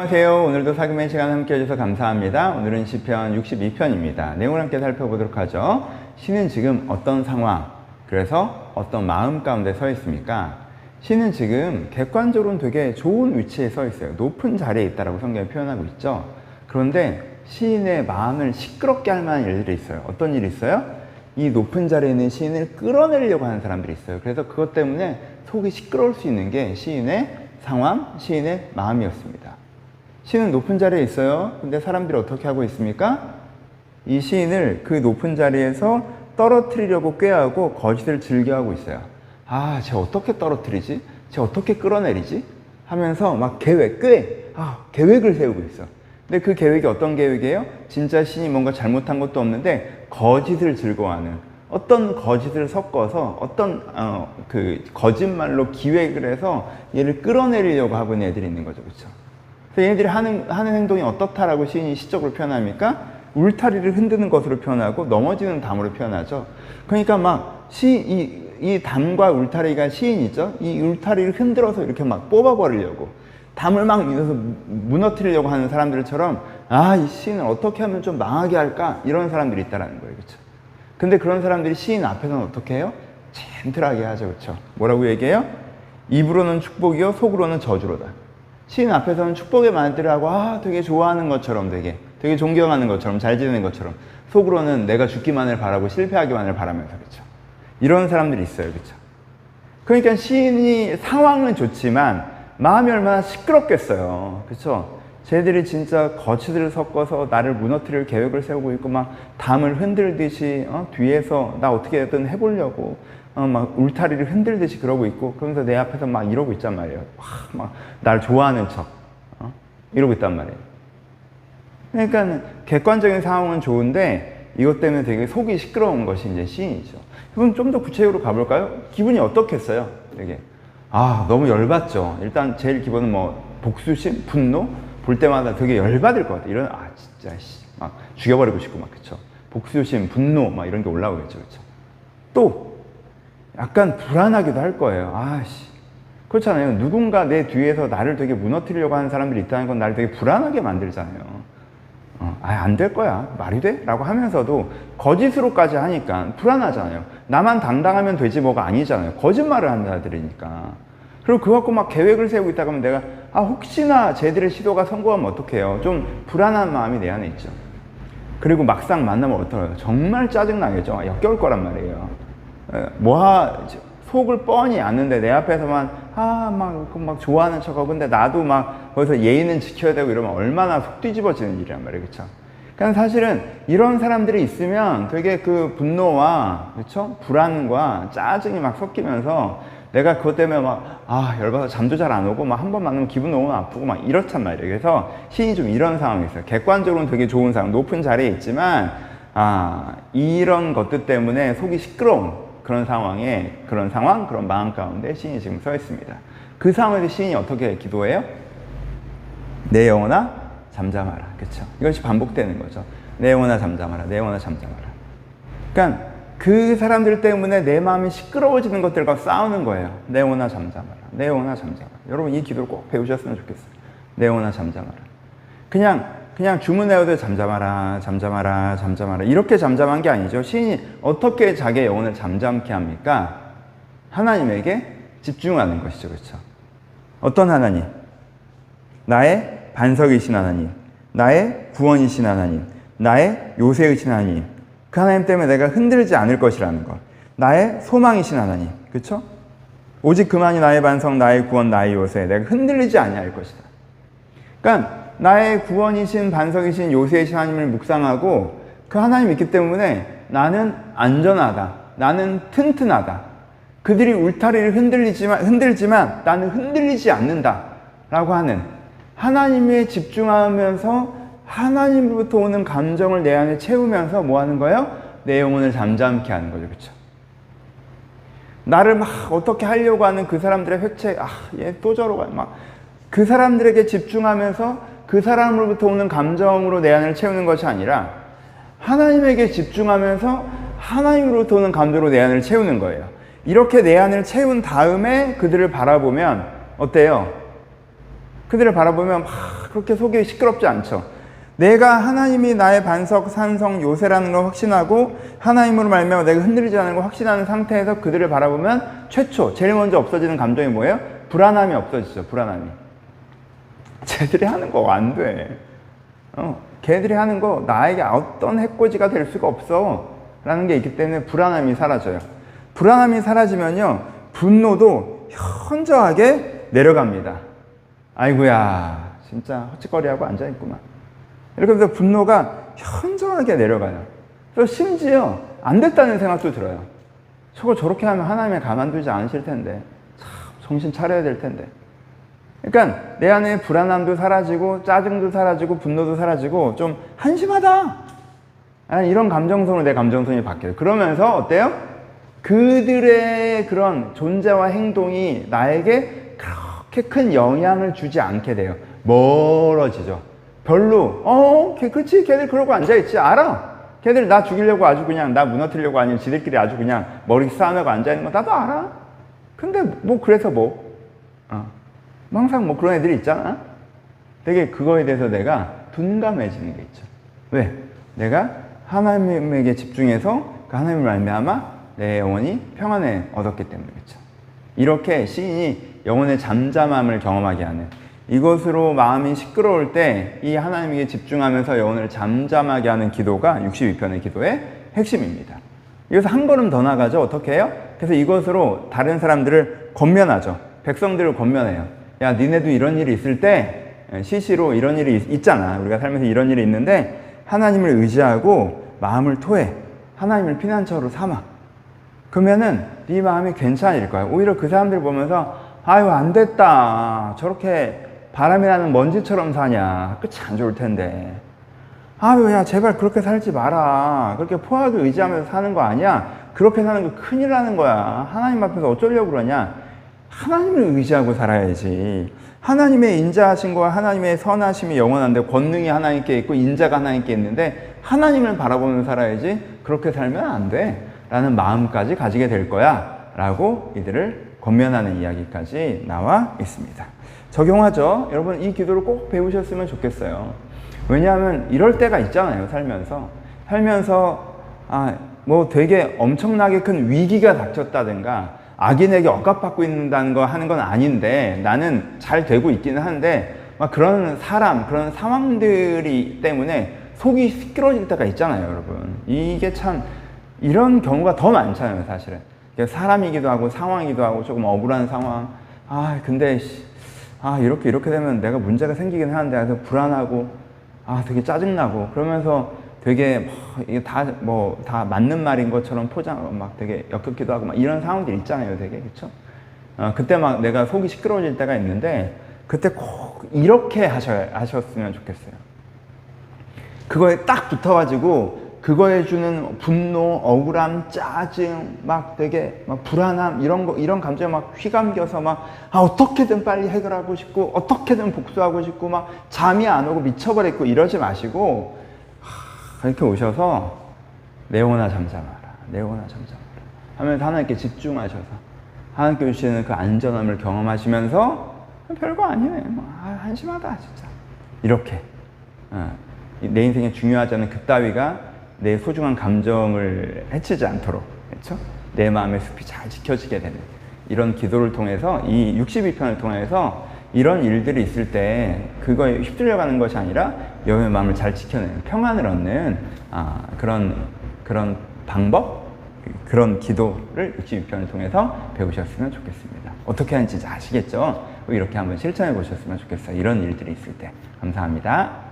안녕하세요. 오늘도 사금의 시간 함께 해주셔서 감사합니다. 오늘은 시편 62편입니다. 내용을 함께 살펴보도록 하죠. 시는 지금 어떤 상황, 그래서 어떤 마음 가운데 서 있습니까? 시는 지금 객관적으로는 되게 좋은 위치에 서 있어요. 높은 자리에 있다라고 성경에 표현하고 있죠. 그런데 시인의 마음을 시끄럽게 할 만한 일들이 있어요. 어떤 일이 있어요? 이 높은 자리에 있는 시인을 끌어내리려고 하는 사람들이 있어요. 그래서 그것 때문에 속이 시끄러울 수 있는 게 시인의 상황, 시인의 마음이었습니다. 시인은 높은 자리에 있어요. 근데 사람들이 어떻게 하고 있습니까? 이 시인을 그 높은 자리에서 떨어뜨리려고 꾀하고 거짓을 즐겨하고 있어요. 아, 쟤 어떻게 떨어뜨리지? 쟤 어떻게 끌어내리지? 하면서 막 계획, 꾀, 아, 계획을 세우고 있어. 근데 그 계획이 어떤 계획이에요? 진짜 신이 뭔가 잘못한 것도 없는데 거짓을 즐거워하는 어떤 거짓을 섞어서 어떤 어, 그 거짓말로 기획을 해서 얘를 끌어내리려고 하고 있는 애들이 있는 거죠, 그렇죠? 그래서 얘네들이 하는, 하는 행동이 어떻다라고 시인이 시적으로 표현합니까? 울타리를 흔드는 것으로 표현하고 넘어지는 담으로 표현하죠. 그러니까 막 시, 이, 이 담과 울타리가 시인이죠. 이 울타리를 흔들어서 이렇게 막 뽑아버리려고. 담을 막 밀어서 무너뜨리려고 하는 사람들처럼 아, 이 시인을 어떻게 하면 좀 망하게 할까? 이런 사람들이 있다라는 거예요. 그렇죠? 근데 그런 사람들이 시인 앞에서는 어떻게 해요? 젠틀하게 하죠. 그렇죠? 뭐라고 얘기해요? 입으로는 축복이요, 속으로는 저주로다. 시인 앞에서는 축복의 말들을 하고 아 되게 좋아하는 것처럼 되게 되게 존경하는 것처럼 잘 지내는 것처럼 속으로는 내가 죽기만을 바라고 실패하기만을 바라면서 그렇죠. 이런 사람들이 있어요. 그렇죠. 그러니까 시인이 상황은 좋지만 마음이 얼마나 시끄럽겠어요. 그렇죠. 쟤들이 진짜 거치들을 섞어서 나를 무너뜨릴 계획을 세우고 있고 막 담을 흔들듯이 어? 뒤에서 나 어떻게든 해보려고 어, 막 울타리를 흔들듯이 그러고 있고 그러면서 내 앞에서 막 이러고 있단 말이에요. 막 날 좋아하는 척 어? 이러고 있단 말이에요. 그러니까 객관적인 상황은 좋은데 이것 때문에 되게 속이 시끄러운 것이 이제 시인이죠. 그럼 좀 더 구체적으로 가볼까요? 기분이 어떻겠어요? 되게 아 너무 열받죠. 일단 제일 기본은 뭐 복수심, 분노 볼 때마다 되게 열받을 것 같아. 이런 아 진짜 씨, 막 죽여버리고 싶고 막 그쵸. 복수심, 분노 막 이런 게 올라오겠죠, 그쵸. 또 약간 불안하기도 할 거예요. 아씨. 그렇잖아요. 누군가 내 뒤에서 나를 되게 무너뜨리려고 하는 사람들이 있다는 건 나를 되게 불안하게 만들잖아요. 어, 아, 안 될 거야. 말이 돼? 라고 하면서도 거짓으로까지 하니까 불안하잖아요. 나만 당당하면 되지 뭐가 아니잖아요. 거짓말을 하는 자들이니까. 그리고 그거 갖고 막 계획을 세우고 있다가 하면 내가, 아, 혹시나 쟤들의 시도가 성공하면 어떡해요. 좀 불안한 마음이 내 안에 있죠. 그리고 막상 만나면 어떡해요. 정말 짜증나겠죠. 역겨울 거란 말이에요. 뭐, 속을 뻔히 아는데 내 앞에서만 아, 막, 막 좋아하는 척하고 근데 나도 막 거기서 예의는 지켜야 되고 이러면 얼마나 속 뒤집어지는 일이란 말이에요. 그쵸? 그러니까 사실은 이런 사람들이 있으면 되게 그 분노와 그쵸? 불안과 짜증이 막 섞이면서 내가 그것 때문에 막, 아, 열받아 잠도 잘 안 오고, 막 한 번 만나면 기분 너무 아프고, 막 이렇단 말이에요. 그래서 신이 좀 이런 상황이 있어요. 객관적으로는 되게 좋은 상황, 높은 자리에 있지만, 아, 이런 것들 때문에 속이 시끄러운 그런 상황에, 그런 상황, 그런 마음 가운데 신이 지금 서 있습니다. 그 상황에서 신이 어떻게 기도해요? 내 영혼아, 잠잠하라. 그쵸? 이것이 반복되는 거죠. 내 영혼아, 잠잠하라. 내 영혼아, 잠잠하라. 그러니까, 그 사람들 때문에 내 마음이 시끄러워지는 것들과 싸우는 거예요. 내 영혼아 잠잠하라. 내 영혼아 잠잠하라. 여러분 이 기도를 꼭 배우셨으면 좋겠어요. 내 영혼아 잠잠하라. 그냥 그냥 주문 외워도 잠잠하라, 잠잠하라, 잠잠하라 이렇게 잠잠한 게 아니죠. 시인이 어떻게 자기의 영혼을 잠잠케 합니까? 하나님에게 집중하는 것이죠, 그렇죠? 어떤 하나님? 나의 반석이신 하나님, 나의 구원이신 하나님, 나의 요새이신 하나님, 그 하나님 때문에 내가 흔들지 않을 것이라는 것. 나의 소망이신 하나님. 그렇죠? 오직 그만이 나의 반성, 나의 구원, 나의 요새. 내가 흔들리지 아니할 것이다. 그러니까 나의 구원이신 반석이신 요새이신 하나님을 묵상하고 그 하나님 있기 때문에 나는 안전하다. 나는 튼튼하다. 그들이 울타리를 흔들리지만 흔들지만 나는 흔들리지 않는다. 라고 하는 하나님에 집중하면서 하나님으로부터 오는 감정을 내 안에 채우면서 뭐 하는 거예요? 내 영혼을 잠잠케 하는 거죠. 그렇죠? 나를 막 어떻게 하려고 하는 그 사람들의 회책, 아, 얘 또 저러고 막 그 사람들에게 집중하면서 그 사람으로부터 오는 감정으로 내 안을 채우는 것이 아니라 하나님에게 집중하면서 하나님으로부터 오는 감정으로 내 안을 채우는 거예요. 이렇게 내 안을 채운 다음에 그들을 바라보면 어때요? 그들을 바라보면 막 그렇게 속이 시끄럽지 않죠. 내가 하나님이 나의 반석, 산성, 요새라는 걸 확신하고 하나님으로 말미암아 내가 흔들리지 않는 걸 확신하는 상태에서 그들을 바라보면 최초 제일 먼저 없어지는 감정이 뭐예요? 불안함이 없어지죠. 불안함이. 쟤들이 하는 거 안 돼. 어, 걔들이 하는 거 나에게 어떤 해코지가 될 수가 없어. 라는 게 있기 때문에 불안함이 사라져요. 불안함이 사라지면요, 분노도 현저하게 내려갑니다. 아이고야, 진짜 헛짓거리하고 앉아있구만. 이렇게 해서 분노가 현저하게 내려가요. 그래서 심지어 안 됐다는 생각도 들어요. 저거 저렇게 하면 하나님이 가만두지 않으실 텐데. 참, 정신 차려야 될 텐데. 그러니까 내 안에 불안함도 사라지고 짜증도 사라지고 분노도 사라지고 좀 한심하다. 아, 이런 감정선으로 내 감정선이 바뀌어요. 그러면서 어때요? 그들의 그런 존재와 행동이 나에게 그렇게 큰 영향을 주지 않게 돼요. 멀어지죠. 별로, 어, 걔, 그치, 걔들 그러고 앉아있지. 알아. 걔들 나 죽이려고 아주 그냥 나 무너뜨리려고 아니면 지들끼리 아주 그냥 머리 싸매고 앉아있는 거 나도 알아. 근데 뭐, 그래서 뭐. 어. 항상 뭐 그런 애들이 있잖아. 되게 그거에 대해서 내가 둔감해지는 게 있죠. 왜? 내가 하나님에게 집중해서 그 하나님을 말미암아 내 영혼이 평안에 얻었기 때문이겠죠. 이렇게 시인이 영혼의 잠잠함을 경험하게 하는 이것으로 마음이 시끄러울 때 이 하나님에게 집중하면서 영혼을 잠잠하게 하는 기도가 62편의 기도의 핵심입니다. 여기서 한 걸음 더 나가죠. 어떻게 해요? 그래서 이것으로 다른 사람들을 권면하죠. 백성들을 권면해요. 야, 니네도 이런 일이 있을 때 시시로 이런 일이 있- 있잖아. 우리가 살면서 이런 일이 있는데 하나님을 의지하고 마음을 토해. 하나님을 피난처로 삼아. 그러면은 네 마음이 괜찮을 거야. 오히려 그 사람들 보면서 아유 안 됐다. 저렇게 바람이 나는 먼지처럼 사냐. 끝이 안 좋을 텐데. 아유 야 제발 그렇게 살지 마라. 그렇게 포하게 의지하면서 사는 거 아니야. 그렇게 사는 거 큰일 나는 거야. 하나님 앞에서 어쩌려고 그러냐. 하나님을 의지하고 살아야지. 하나님의 인자하신 과 하나님의 선하심이 영원한데 권능이 하나님께 있고 인자가 하나님께 있는데 하나님을 바라보면서 살아야지 그렇게 살면 안 돼. 라는 마음까지 가지게 될 거야. 라고 이들을 권면하는 이야기까지 나와 있습니다. 적용하죠. 여러분 이 기도를 꼭 배우셨으면 좋겠어요. 왜냐하면 이럴 때가 있잖아요. 살면서. 살면서 아, 뭐 되게 엄청나게 큰 위기가 닥쳤다든가 악인에게 억압받고 있다는 거 하는 건 아닌데 나는 잘 되고 있기는 한데 막 그런 사람, 그런 상황들이 때문에 속이 시끄러질 때가 있잖아요, 여러분. 이게 참 이런 경우가 더 많잖아요, 사실은. 사람이기도 하고 상황이기도 하고 조금 억울한 상황. 아, 근데 씨, 아 이렇게 이렇게 되면 내가 문제가 생기긴 하는데 그래서 불안하고 아 되게 짜증나고 그러면서 되게 뭐 이게 다 뭐 다 맞는 말인 것처럼 포장 막 되게 역겹기도 하고 막 이런 상황들 있잖아요, 되게 그렇죠? 어, 그때 막 내가 속이 시끄러워질 때가 있는데 그때 꼭 이렇게 하셔, 하셨으면 좋겠어요. 그거에 딱 붙어가지고 그거에 주는 분노, 억울함, 짜증, 막 되게 막 불안함 이런 거 이런 감정에 막 휘감겨서 막 아, 어떻게든 빨리 해결하고 싶고 어떻게든 복수하고 싶고 막 잠이 안 오고 미쳐버렸고 이러지 마시고 하, 이렇게 오셔서 내 영혼아 잠잠하라, 내 영혼아 잠잠하라 하면서 하나님께 집중하셔서 하나님께 주시는 그 안전함을 경험하시면서 별거 아니네, 뭐 아, 한심하다 진짜 이렇게. 어, 내 인생에 중요하지 않은 그따위가 내 소중한 감정을 해치지 않도록 그렇죠? 내 마음의 숲이 잘 지켜지게 되는 이런 기도를 통해서 이 62편을 통해서 이런 일들이 있을 때 그거에 휩쓸려가는 것이 아니라 여호와의 마음을 잘 지켜내는 평안을 얻는 아, 그런 그런 방법 그런 기도를 62편을 통해서 배우셨으면 좋겠습니다. 어떻게 하는지 아시겠죠? 이렇게 한번 실천해 보셨으면 좋겠어요. 이런 일들이 있을 때 감사합니다.